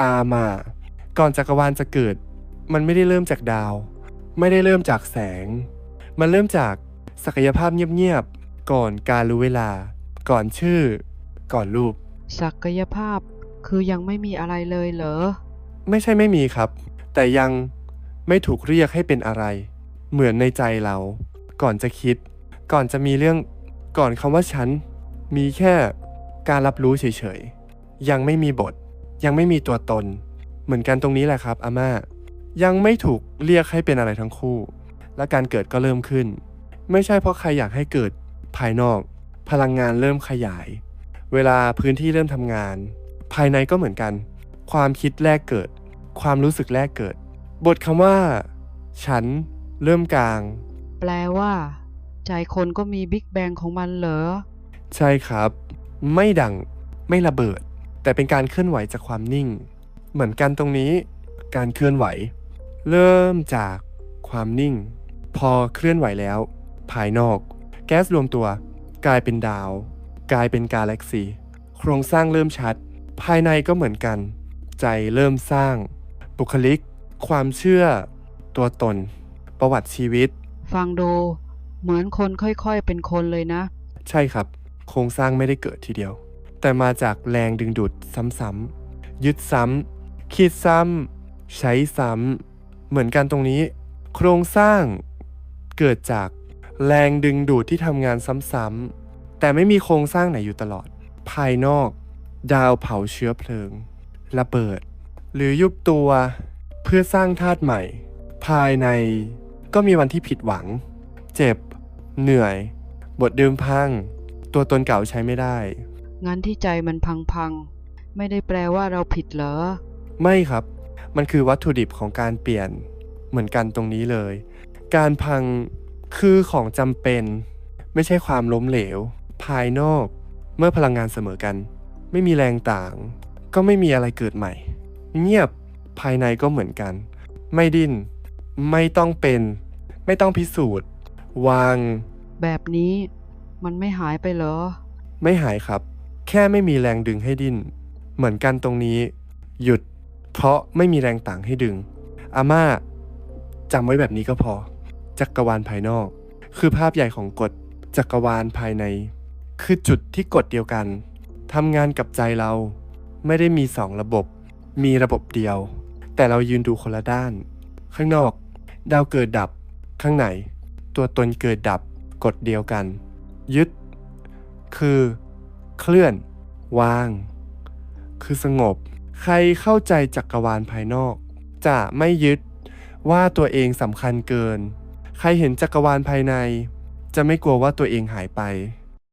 อามาก่อนจักรวาลจะเกิด มันไม่ได้เริ่มจากดาว ไม่ได้เริ่มจากแสง มันเริ่มจากศักยภาพเงียบๆ ก่อนการรู้เวลา ก่อนชื่อ ก่อนรูป ศักยภาพคือยังไม่มีอะไรเลยเหรอ ไม่ใช่ไม่มีครับ แต่ยังไม่ถูกเรียกให้เป็นอะไร เหมือนในใจเรา ก่อนจะคิด ก่อนจะมีเรื่อง ก่อนคำว่าฉัน มีแค่การรับรู้เฉยๆ ยังไม่มีบท ยังไม่มีตัวตน เหมือนกันตรงนี้แหละครับอาม่ายังไม่ถูกเรียกให้เป็นอะไรทั้งคู่ และการเกิดก็เริ่มขึ้น ไม่ใช่เพราะใครอยากให้เกิดภายนอก พลังงานเริ่มขยาย เวลาพื้นที่เริ่มทำงาน ภายในก็เหมือนกัน ความคิดแรกเกิด ความรู้สึกแรกเกิด บทคำว่า ฉัน เริ่มกลาง แปลว่า ใจคนก็มีบิ๊กแบงของมันเหรอ ใช่ครับ ไม่ดัง ไม่ระเบิด แต่เป็นการเคลื่อนไหวจากความนิ่ง เหมือนกันตรงนี้การเคลื่อนไหว เริ่มจากความนิ่ง พอเคลื่อนไหวแล้ว ภายนอก แก๊สรวมตัว กลายเป็นดาว กลายเป็นกาแล็กซีโครงสร้างเริ่มชัด ภายในก็เหมือนกัน ใจเริ่มสร้าง บุคลิก ความเชื่อ ตัวตน ประวัติชีวิต ฟังดูเหมือนคนค่อยๆเป็นคนเลยนะ ใช่ครับ โครงสร้างไม่ได้เกิดทีเดียว แต่มาจากแรงดึงดูดซ้ำๆยึดซ้ำคิดซ้ำใช้ซ้ำเหมือนกันตรงนี้ โครงสร้างเกิดจากแรงดึงดูดที่ทำงานซ้ำๆแต่ไม่มีโครงสร้างไหนอยู่ตลอด ภายนอก ดาวเผาเชื้อเพลิง ระเบิด หรือยุบตัวเพื่อสร้างธาตุใหม่ ภายในก็มีวันที่ผิดหวัง เจ็บ เหนื่อย บทเดิมพัง ตัวตนเก่าใช้ไม่ได้ งั้นที่ใจมันพังๆ ไม่ได้แปลว่าเราผิดเหรอ ไม่ครับ มันคือวัตถุดิบของการเปลี่ยนเหมือนกันตรงนี้เลย การพังคือของจำเป็น ไม่ใช่ความล้มเหลว ภายนอก เมื่อพลังงานเสมอกัน ไม่มีแรงต่าง ก็ไม่มีอะไรเกิดใหม่ เงียบภายในก็เหมือนกัน ไม่ดิ้น ไม่ต้องเป็น ไม่ต้องพิสูจน์ วาง แบบนี้มันไม่หายไปเหรอ ไม่หายครับ แค่ไม่มีแรงดึงให้ดิ้น เหมือนกันตรงนี้ หยุด เพราะไม่มีแรงต่างให้ดึง อาม่าจำไว้แบบนี้ก็พอ จักรวาลภายนอก คือภาพใหญ่ของกฎจักรวาลภายใน คือจุดที่กฎเดียวกันทำงานกับใจเราไม่ได้มีสองระบบ มีระบบเดียว แต่เรายืนดูคนละด้าน ข้างนอก ดาวเกิดดับ ข้างใน ตัวตนเกิดดับกฎเดียวกัน ยึด คือ เคลื่อน วาง คือสงบ ใครเข้าใจจักรวาลภายนอก จะไม่ยึดว่าตัวเองสำคัญเกิน ใครเห็นจักรวาลภายใน จะไม่กลัวว่าตัวเองหายไป